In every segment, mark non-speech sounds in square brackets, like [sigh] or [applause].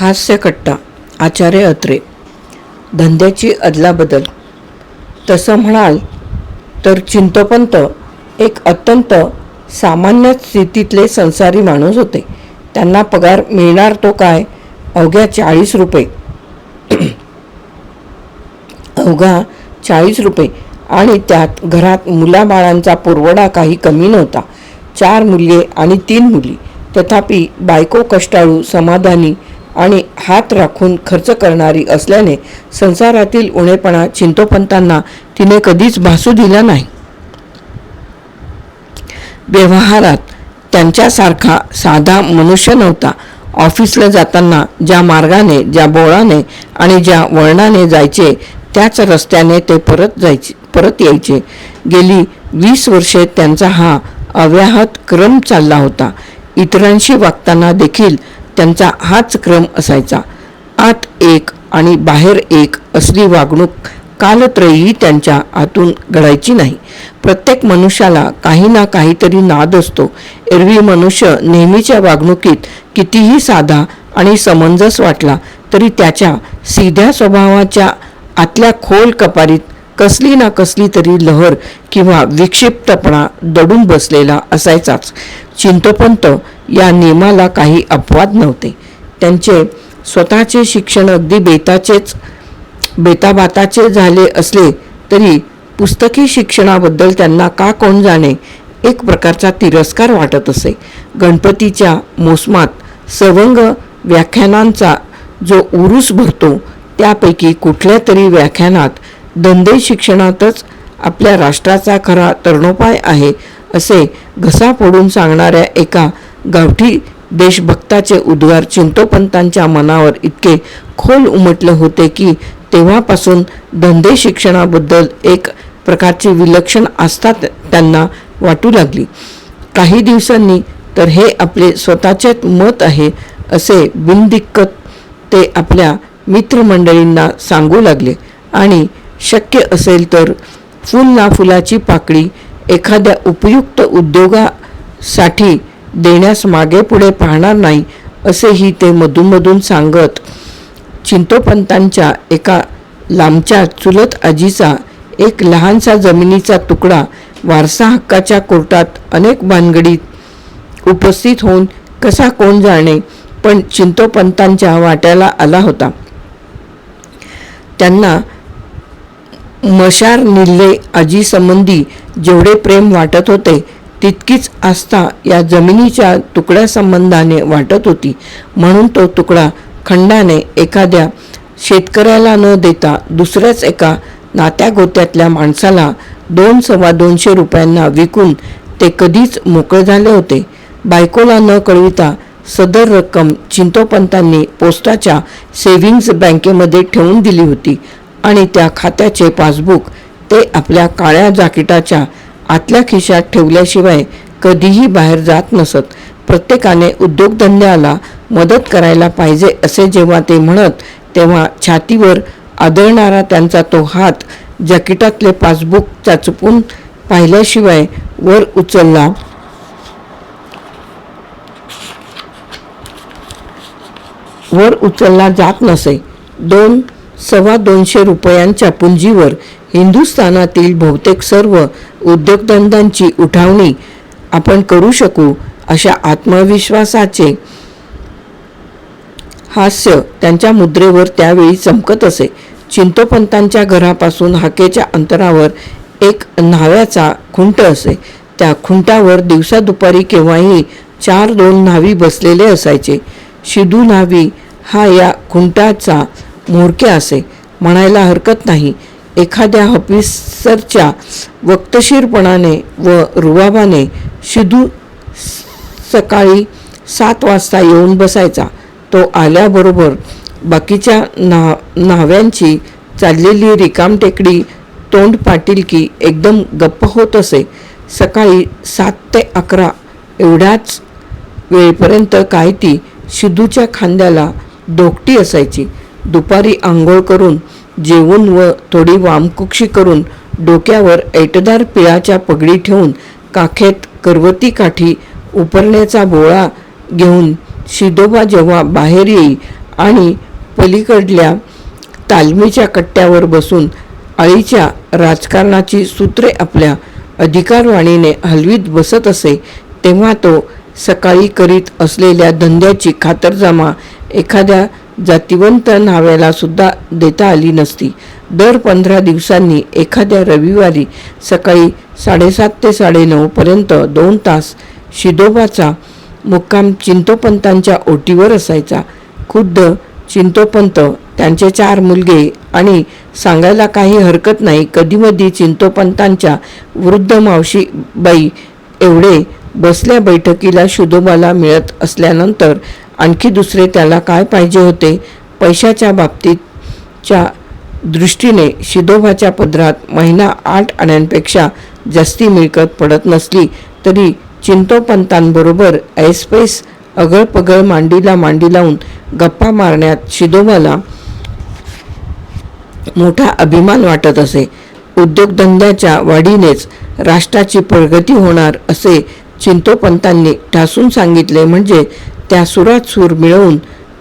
हास्यकट्टा आचार्य अत्रे. धंद्याची अदलाबदल. तसं म्हणाल तर चिंतोपंत एक अत्यंत सामान्य स्थितीतले संसारी माणूस होते. त्यांना पगार मिळणार तो काय? अवघ्या चाळीस रुपये. [clears throat] अवघा चाळीस रुपये. आणि त्यात घरात मुलाबाळांचा पुरवडा काही कमी नव्हता. चार मुले आणि तीन मुली. तथापि बायको कष्टाळू समाधानी आणि हात राखून खर्च करणारी असल्याने संसारातील उणेपणा चिंतोपंतांना तिने कधीच भासू दिला नाही. व्यवहारात त्यांच्यासारखा साधा मनुष्य नव्हता. ऑफिसला जाताना ज्या मार्गाने ज्या बोळाने आणि ज्या वळणाने जायचे त्याच रस्त्याने ते परत जायचे परत यायचे. गेली वीस वर्षे त्यांचा हा अव्याहत क्रम चालला होता. इतरांशी वागताना देखील त्यांचा हाच क्रम असायचा. आत एक आणि बाहेर एक असली वागणूक कालत्रयी त्यांच्या आतून घडायची नाही. प्रत्येक मनुष्याला काही ना काहीतरी नाद असतो. एरवी मनुष्य नेहमीच्या वागणुकीत कितीही साधा आणि समंजस वाटला तरी त्याच्या सीध्या स्वभावाच्या आतल्या खोल कपारीत कसली ना कसली तरी लहर किंवा विक्षिप्तपणा दडून बसलेला असायचाच. चिंतोपंत या नियमाला काही अपवाद नव्हते. त्यांचे स्वतःचे शिक्षण अगदी बेताचेच बेताबाताचे झाले असले तरी पुस्तकी शिक्षणाबद्दल त्यांना का कोण जाणे एक प्रकारचा तिरस्कार वाटत असे. गणपतीच्या मोसमात सवंग व्याख्यानांचा जो उरूस भरतो त्यापैकी कुठल्या तरी व्याख्यानात धंदे शिक्षणातच आपल्या राष्ट्राचा खरा तरणोपाय आहे असे घसा फोडून सांगणाऱ्या एका गावठी देशभक्ताचे उद्गार चिंतोपंतांच्या मनावर इतके खोल उमटले होते की तेव्हापासून धंदे शिक्षणाबद्दल एक प्रकारची विलक्षण आस्था त्यांना वाटू लागली. काही दिवसांनी तर हे आपले स्वतःचेच मत आहे असे बिनदिक्कत ते आपल्या मित्रमंडळींना सांगू लागले आणि शक्य असेल तर फुल ना फुलाची पाकळी एखाद्या उपयुक्त उद्योगासाठी देण्यास मागे पुढे पाहणार नाही असेही ते मधूनमधून सांगत चिंतोपंतांच्या एका लांबच्या चुलत आजीचा एक लहानसा जमिनीचा तुकडा वारसा हक्काच्या कोर्टात अनेक भानगडीत उपस्थित होऊन कसा कोण जाणे पण चिंतोपंतांच्या वाट्याला आला होता. त्यांना मशार निल्ले आजीसंबंधी जेवढे प्रेम वाटत होते तितकीच आस्था या जमिनीच्या तुकड्यासंबंधाने वाटत होती. म्हणून तो तुकडा खंडाने एखाद्या शेतकऱ्याला न देता दुसऱ्याच एका नात्या गोत्यातल्या माणसाला दोन सव्वा दोनशे रुपयांना विकून ते कधीच मोकळे झाले होते. बायकोला न कळविता सदर रक्कम चिंतोपंतांनी पोस्टाच्या सेव्हिंग्ज बँकेमध्ये ठेवून दिली होती. आणि त्या खात्याचे पासबुक ते आपल्या काळ्या जाकिटाच्या आतल्या खिशात ठेवल्याशिवाय कधीही बाहेर जात नसत. प्रत्येकाने उद्योगधंद्याला मदत करायला पाहिजे असे जेव्हा ते म्हणत तेव्हा छातीवर आदळणारा त्यांचा तो हात जॅकिटातले पासबुक चाचपून पाहिल्याशिवाय वर उचलला. वर उचलला जात नसे. दोन सव्वा दोनशे रुपयांच्या पुंजीवर हिंदुस्थानातील बहुतेक सर्व उद्योगधंद्यांची उठावणी आपण करू शकू अशा आत्मविश्वासाचे हास्य त्यांच्या मुद्रेवर त्यावेळी चमकत असे. चिंतोपंतांच्या घरापासून हाकेच्या अंतरावर एक न्हाव्याचा खुंट असे. त्या खुंटावर दिवसा दुपारी केव्हाही चार दोन न्हावी बसलेले असायचे. शिदू न्हावी हा या खुंटाचा मोरके असे म्हणायला हरकत नाही. एखाद्या हफिसरच्या वक्तशीरपणाने व रुबाबाने शिदू सकाळी सात वाजता येऊन बसायचा. तो आल्याबरोबर बाकीच्या ना न्हाव्यांची चाललेली रिकामटेकडी तोंड पाटील की एकदम गप्प होत असे. सकाळी सात ते अकरा एवढ्याच वेळपर्यंत काय ती शिदूच्या खांद्याला दोकटी असायची. दुपारी आंघोळ करून जेवून व थोडी वामकुक्षी करून डोक्यावर ऐटदार पिळाच्या पगडी ठेवून काखेत करवती काठी उपरण्याचा बोळा घेऊन शिदोबा जेव्हा बाहेर येई आणि पलीकडल्या तालमीच्या कट्ट्यावर बसून आळीच्या राजकारणाची सूत्रे आपल्या अधिकारवाणीने हलवीत बसत असे तेव्हा तो सकाळी करीत असलेल्या धंद्याची खातरजमा एखाद्या जातिवंत न्हाव्याला सुद्धा देता आली नसती. दर पंधरा दिवसांनी एखाद्या रविवारी सकाळी साडेसात ते साडेनऊपर्यंत दोन तास शिदोबाचा मुक्काम चिंतोपंतांच्या ओटीवर असायचा. खुद्द चिंतोपंत त्यांचे चार मुलगे आणि सांगायला काही हरकत नाही कधीमधी चिंतोपंतांच्या वृद्ध मावशी बाई एवढे बसल्या बैठकीला शुदोबाला मिळत असल्यानंतर आणखी दुसरे त्याला काय पाहिजे होते? पैशाच्या बाबतीतच्या दृष्टीने शिदोबाच्या पदरात महिना आठ आण्यांपेक्षा जास्ती मिळकत पडत नसली तरी चिंतोपंतांबरोबर ऐसपैस अगळपगळ मांडीला मांडी लावून गप्पा मारण्यात शिदोबाला मोठा अभिमान वाटत असे. उद्योगधंद्याच्या वाढीनेच राष्ट्राची प्रगती होणार असे चिंतोपंतांनी ठासून सांगितले म्हणजे त्या सुरात सूर मिळवून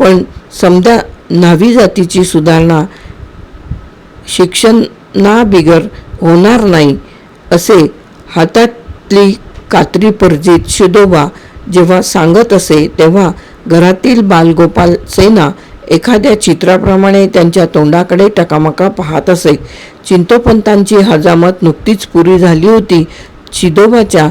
पण समजा न्हावी जातीची सुधारणा शिक्षणाबिगर होणार नाही असे हातातली कात्री परजीत शिदोबा जेव्हा सांगत असे तेव्हा घरातील बालगोपाल सेना एखाद्या चित्राप्रमाणे त्यांच्या तोंडाकडे टकामका पाहत असे. चिंतोपंतांची हजामत नुकतीच पुरी झाली होती. शिदोबाच्या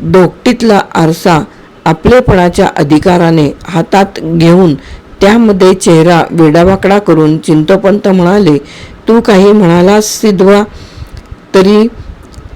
दोकटीतला आरसा आपलेपणाच्या अधिकाराने हातात घेऊन त्यामध्ये चेहरा वेडावाकडा करून चिंतोपंत म्हणाले तू काही म्हणालास सिद्धवा? तरी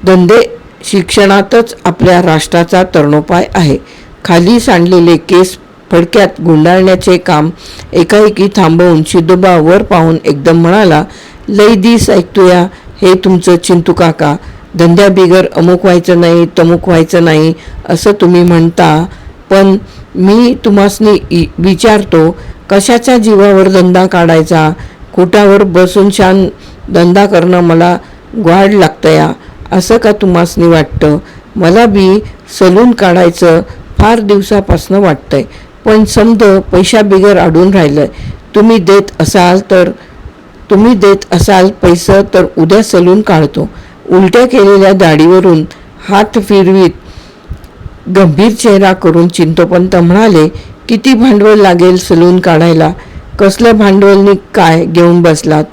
धंदे शिक्षणातच आपल्या राष्ट्राचा तरणोपाय आहे. खाली सांडलेले केस फडक्यात गुंडाळण्याचे काम एकाएकी थांबवून शिदोबा वर पाहून एकदम म्हणाला लय दिस ऐकतोया हे तुमचं चिंतू काका. धंद्याबिगर अमुक व्हायचं नाही तमुक व्हायचं नाही असं तुम्ही म्हणता. पण मी तुम्हासनी इ- विचारतो कशाच्या जीवावर धंदा काढायचा? खोटावर बसून छान धंदा करणं मला ग्वाड लागतं या असं का तुम्हासनी वाटतं? मला बी सलून काढायचं फार दिवसापासनं वाटतंय पण समद पैशाबिगर अडून राहिलंय. तुम्ही देत असाल तर तुम्ही देत असाल पैसं तर उद्या सलून काढतो. उलट्या केलेल्या दाढीवरून हात फिरवीत गंभीर चेहरा करून चिंतोपंत म्हणाले किती भांडवल लागेल सलून काढायला? कसलं भांडवलनी काय घेऊन बसलात?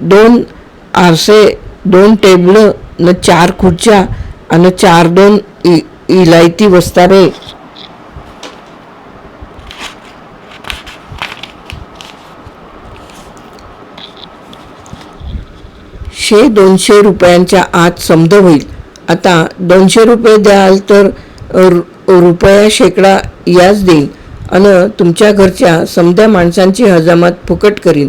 दोन आरसे दोन टेबलं न चार खुर्च्या आणि चार दोन इ इलायती वस्तारे एकशे दोनशे रुपयांच्या आत समद होईल. आता दोनशे रुपये द्याल तर रु- रुपया शेकडा याच देईन अन तुमच्या घरच्या समद्या माणसांची हजामत फुकट करीन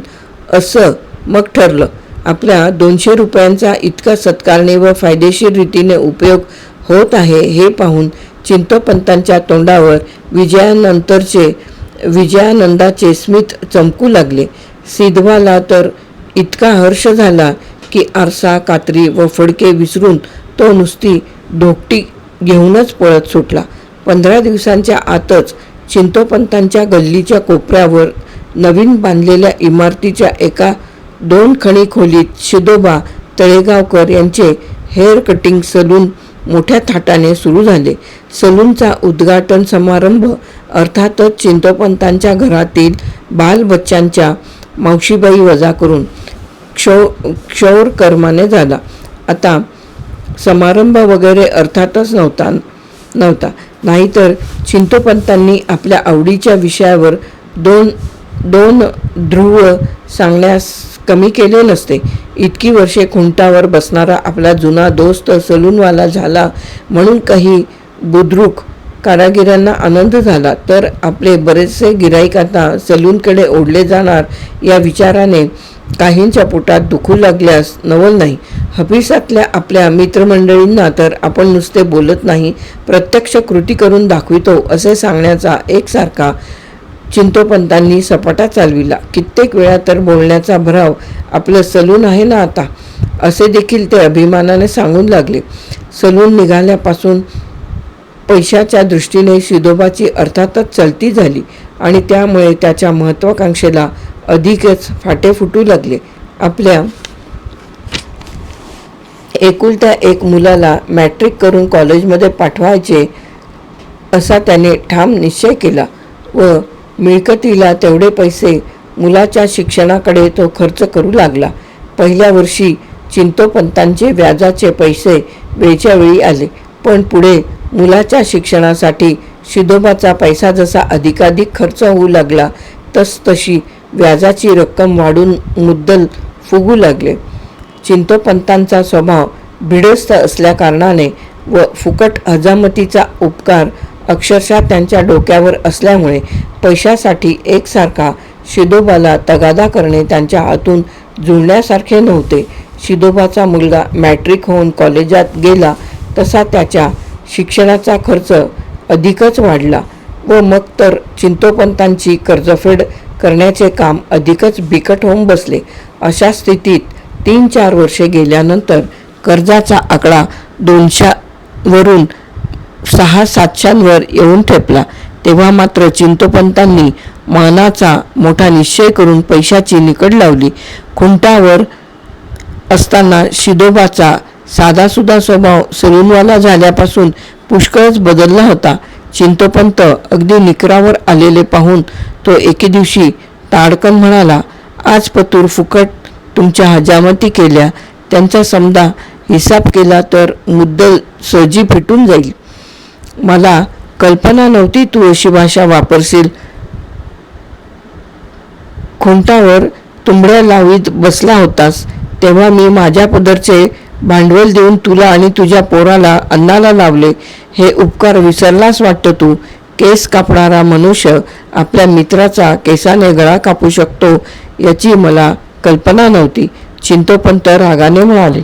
असं मग ठरलं. आपल्या दोनशे रुपयांचा इतका सत्कारणे व फायदेशीर रीतीने उपयोग होत आहे हे पाहून चिंतोपंतांच्या तोंडावर विजयानंतरचे विजयानंदाचे स्मित चमकू लागले. सिद्धवाला तर इतका हर्ष झाला की आरसा कात्री व फडके विसरून तो नुसती धोकटी घेऊनच पळत सुटला. पंधरा दिवसांच्या आतच चिंतोपंतांच्या गल्लीच्या कोपऱ्यावर नवीन बांधलेल्या इमारतीच्या एका दोन खणी खोलीत शिदोबा तळेगावकर यांचे हेअर कटिंग सलून मोठ्या थाटाने सुरू झाले. सलूनचा उद्घाटन समारंभ अर्थातच चिंतोपंतांच्या घरातील बालबच्चांच्या मावशीबाई वजा करून क्षौ क्षौर कर्माने झाला. आता समारंभ वगैरे अर्थातच नव्हता नव्हता. नाहीतर चिंतोपंतांनी आपल्या आवडीच्या विषयावर दोन दोन ध्रुव सांगण्यास कमी केले नसते. इतकी वर्षे खुंटावर बसणारा आपला जुना दोस्त सलूनवाला झाला म्हणून काही बुद्रुक कारागिरांना आनंद झाला तर आपले बरेचसे गिराईक आता सलूनकडे ओढले जाणार या विचाराने काहींच्या पोटात दुखू लागल्यास नवल नाही. हफिसातल्या आपल्या मित्रमंडळींना तर आपण नुसते बोलत नाही प्रत्यक्ष कृती करून दाखवितो असे सांगण्याचा एकसारखा चिंतोपंतांनी सपाटा चालविला. कित्येक वेळा तर बोलण्याचा भराव आपलं सलून आहे ना आता? असे देखील ते अभिमानाने सांगून लागले. सलून निघाल्यापासून पैशाच्या दृष्टीने शिदोबाची अर्थातच चलती झाली आणि त्यामुळे त्याच्या महत्त्वाकांक्षेला अधिकच फाटे फुटू लागले. आपल्या एकुलत्या एक मुलाला मॅट्रिक करून कॉलेजमध्ये पाठवायचे असा त्याने ठाम निश्चय केला व मिळकतीला तेवढे पैसे मुलाच्या शिक्षणाकडे तो खर्च करू लागला. पहिल्या वर्षी चिंतोपंतांचे व्याजाचे पैसे वेळच्या वेळी आले पण पुढे मुलाच्या शिक्षणासाठी शिदोबाचा पैसा जसा अधिकाधिक खर्च होऊ लागला तस तशी व्याजाची रक्कम वाढून मुद्दल फुगू लागले. चिंतोपंतांचा स्वभाव भिडस्त असल्याकारणाने व फुकट हजामतीचा उपकार अक्षरशः त्यांच्या डोक्यावर असल्यामुळे पैशासाठी एकसारखा शिदोबाला तगादा करणे त्यांच्या हातून जुळण्यासारखे नव्हते. शिदोबाचा मुलगा मॅट्रिक होऊन कॉलेजात गेला तसा त्याच्या शिक्षणाचा खर्च अधिकच वाढला व मग तर चिंतोपंतांची कर्जफेड करण्याचे काम अधिकच बिकट होऊन बसले. अशा स्थितीत तीन चार वर्षे गेल्यानंतर कर्जाचा आकडा दोनशेवरून सहा सातशांवर येऊन ठेपला. तेव्हा मात्र चिंतोपंतांनी मानाचा मोठा निश्चय करून पैशाची निकड लावली. खुंटावर असताना शिदोबाचा साधासुधा स्वभाव सलूनवाला झाल्यापासून पुष्कळच बदलला होता. चिंतोपंत अगदी निकरावर आलेले पाहून तो एके दिवशी ताडकन म्हणाला आज पतूर फुकट तुमच्या हजामती केल्या. त्यांचा समजा हिसाब केला तर मुद्दल सहजी फिटून जाईल. मला कल्पना नव्हती तू अशी भाषा वापरशील. खुंटावर तुंबड्या लावीत बसला होतास. तेव्हा मी माझ्या पदरचे भांडवल देऊन तुला आणि तुझ्या पोराला अन्नाला लावले हे उपकार विसरलास वाटतं तू? केस कापणारा मनुष्य आपल्या मित्राचा केसाने गळा कापू शकतो याची मला कल्पना नव्हती. चिंतोपंत रागाने म्हणाले.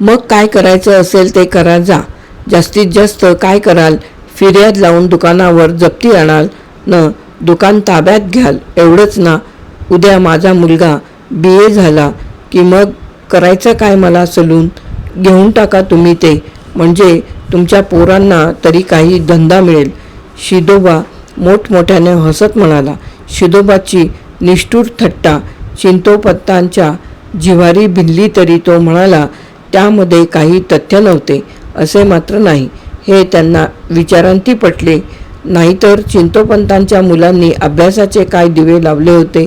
मग काय करायचं असेल ते करा जा. जास्तीत जास्त काय कराल? फिर्याद लावून दुकानावर जप्ती आणाल. न दुकान ताब्यात घ्याल. एवढंच ना उद्या माझा मुलगा बी ए झाला की मग करायचं काय मला सलून? घेऊन टाका तुम्ही ते. म्हणजे तुमच्या पोरांना तरी काही धंदा मिळेल. शिदोबा मोठमोठ्याने हसत म्हणाला. शिदोबाची निष्ठूर थट्टा चिंतोपत्तांच्या जिव्हारी भिनली तरी तो म्हणाला त्यामध्ये काही तथ्य नव्हते. असे मात्र नाही. हे त्यांना विचारांती पटले. नाहीतर चिंतोपंतांच्या मुलांनी अभ्यासाचे काय दिवे लावले होते?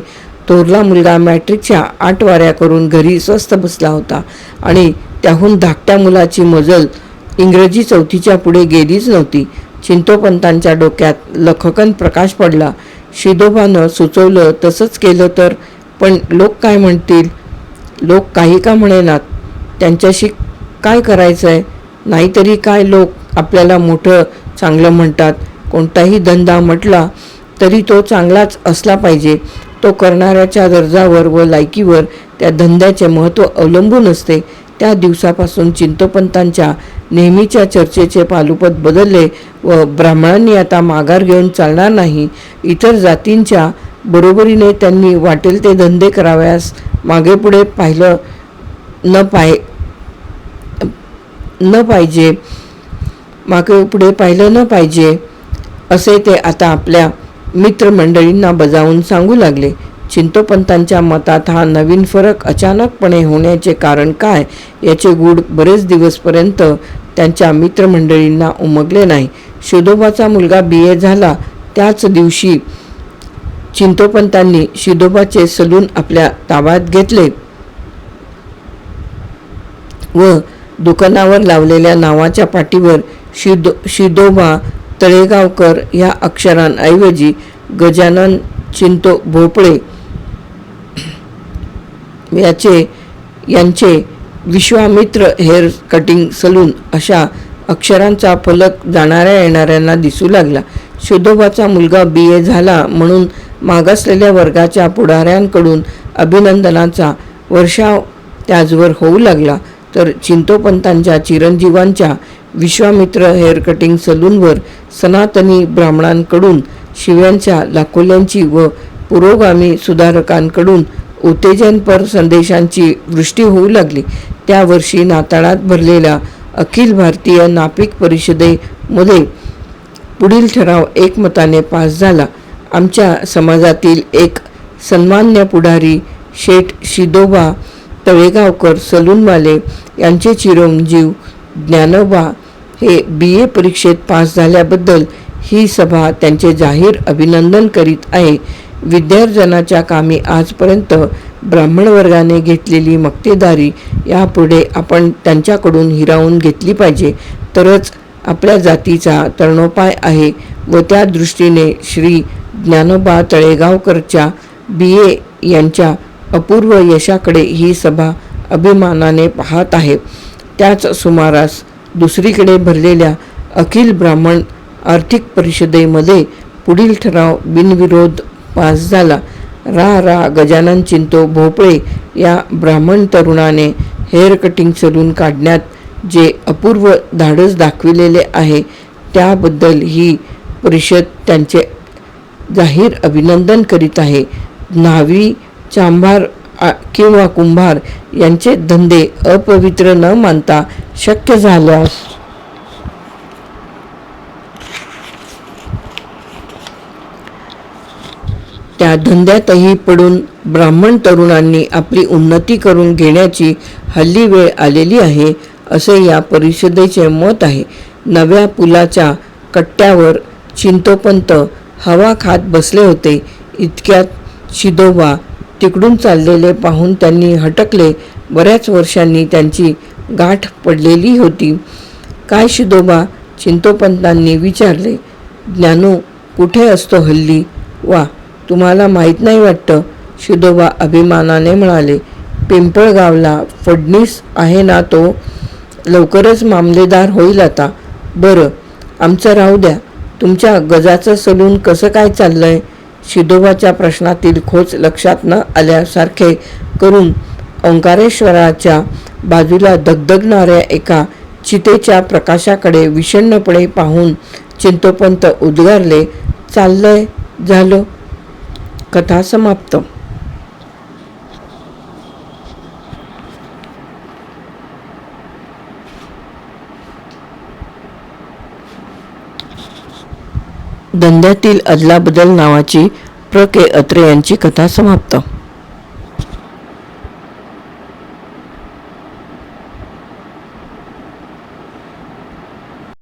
थोरला मुलगा मॅट्रिकच्या आठ वाऱ्या करून घरी स्वस्त बसला होता आणि त्याहून धाकट्या मुलाची मजल इंग्रजी चौथीच्या पुढे गेलीच नव्हती. चिंतोपंतांच्या डोक्यात लखकन प्रकाश पडला. शिदोबानं सुचवलं तसंच केलं तर. पण लोक काय म्हणतील? लोक काही का म्हणेनात? त्यांच्याशी काय करायचं आहे नाहीतरी काय लोक आपल्याला मोठं चांगलं म्हणतात. कोणताही धंदा म्हटला तरी तो चांगलाच असला पाहिजे. तो करणाऱ्याच्या दर्जावर व लायकीवर त्या धंद्याचे महत्त्व अवलंबून असते. त्या दिवसापासून चिंतोपंतांच्या नेहमीच्या चर्चेचे पालुपत बदलले व ब्राह्मणांनी आता माघार घेऊन चालणार नाही. इतर जातींच्या बरोबरीने त्यांनी वाटेल ते धंदे कराव्यास मागे पुढे पाहिलं न पाय न पाहिजे. मागे पुढे पाहिलं न पाहिजे असे ते आता आपल्या मित्रमंडळींना बजावून सांगू लागले. चिंतोपंतांच्या मतात हा नवीन फरक अचानकपणे होण्याचे कारण काय याचे गूढ बरेच दिवसपर्यंत त्यांच्या मित्रमंडळींना उमगले नाही. शिदोबाचा मुलगा बी. ए. झाला त्याच दिवशी चिंतोपंतांनी शिदोबाचे सलून आपल्या ताब्यात घेतले व दुकानावर लावलेल्या नावाच्या पाठीवर शिदो शिदोबा तळेगावकर या अक्षरांऐवजी गजानन चिंतो भोपळे याचे यांचे विश्वामित्र हेअर कटिंग सलून अशा अक्षरांचा फलक जाणाऱ्या येणाऱ्यांना दिसू लागला. शिदोबाचा मुलगा बी. ए. झाला म्हणून मागासलेल्या वर्गाच्या पुढाऱ्यांकडून अभिनंदनाचा वर्षाव त्याचवर होऊ लागला. तर चिंतोपंतांच्या चिरंजीवांच्या विश्वामित्र हेअर कटिंग सलूनवर सनातनी ब्राह्मणांकडून शिव्यांच्या लाखोल्यांची व पुरोगामी सुधारकांकडून उत्तेजनपर संदेशांची वृष्टी होऊ लागली. त्या वर्षी नाताळात भरलेल्या अखिल भारतीय नापिक परिषदेमध्ये पुढील ठराव एकमताने पास झाला. आमच्या समाजातील एक सन्मान्य पुढारी शेठ शिदोबा तळेगावकर सलूनवाले यांचे चिरंजीव ज्ञानोबा हे बी ए परीक्षेत पास झाल्याबद्दल ही सभा त्यांचे जाहीर अभिनंदन करीत आहे. विद्यार्जनाच्या कामी आजपर्यंत ब्राह्मण वर्गाने घेतलेली मक्तेदारी यापुढे आपण त्यांच्याकडून हिरावून घेतली पाहिजे. तरच आपल्या जातीचा तरणोपाय आहे व त्या दृष्टीने श्री ज्ञानोबा तळेगावकरच्या बी ए यांच्या अपूर्व यशाकडे ही सभा अभिमानाने पाहत आहे. त्याच सुमारास दुसरीकडे भरलेल्या अखिल ब्राह्मण आर्थिक परिषदेमध्ये पुढील ठराव बिनविरोध पास झाला. रा रा गजानन चिंतो भोपळे या ब्राह्मण तरुणाने हेअर कटिंग सलून काढण्यात जे अपूर्व धाडस दाखविलेले आहे त्याबद्दल ही परिषद त्यांचे जाहीर अभिनंदन करीत आहे. न्हावी चांभार किंवा कुंभार यांचे धंदे अपवित्र न मानता शक्य झाल्यास? त्या धंद्यातही पडून ब्राह्मण तरुणांनी आपली उन्नती करून घेण्याची हल्ली वेळ आलेली आहे असे या परिषदेचे मत आहे. नव्या पुलाच्या कट्ट्यावर चिंतोपंत हवा खात बसले होते. इतक्यात शिदोबा तिकडून चाललेले पाहून त्यांनी हटकले. बऱ्याच वर्षांनी त्यांची गाठ पडलेली होती. काय शिदोबा? चिंतोपंतांनी विचारले. ज्ञानू कुठे असतो हल्ली? वा तुम्हाला माहीत नाही वाटतं? शिदोबा अभिमानाने म्हणाले. पिंपळगावला फडणीस आहे ना तो? लवकरच मामलेदार होईल आता. बरं आमचं राहू द्या. तुमच्या गजाचं सलून कसं काय चाललं आहे शिदोबाच्या प्रश्नातील खोच लक्षात न आल्यासारखे करून ओंकारेश्वराच्या बाजूला दगदगणाऱ्या एका चितेच्या प्रकाशाकडे विषण्णपणे पाहून चिंतोपंत उद्गारले चाललंय झालं. कथा समाप्त. धंद्यातील अदलाबदल नावाची प्र. के. अत्रे यांची कथा समाप्त.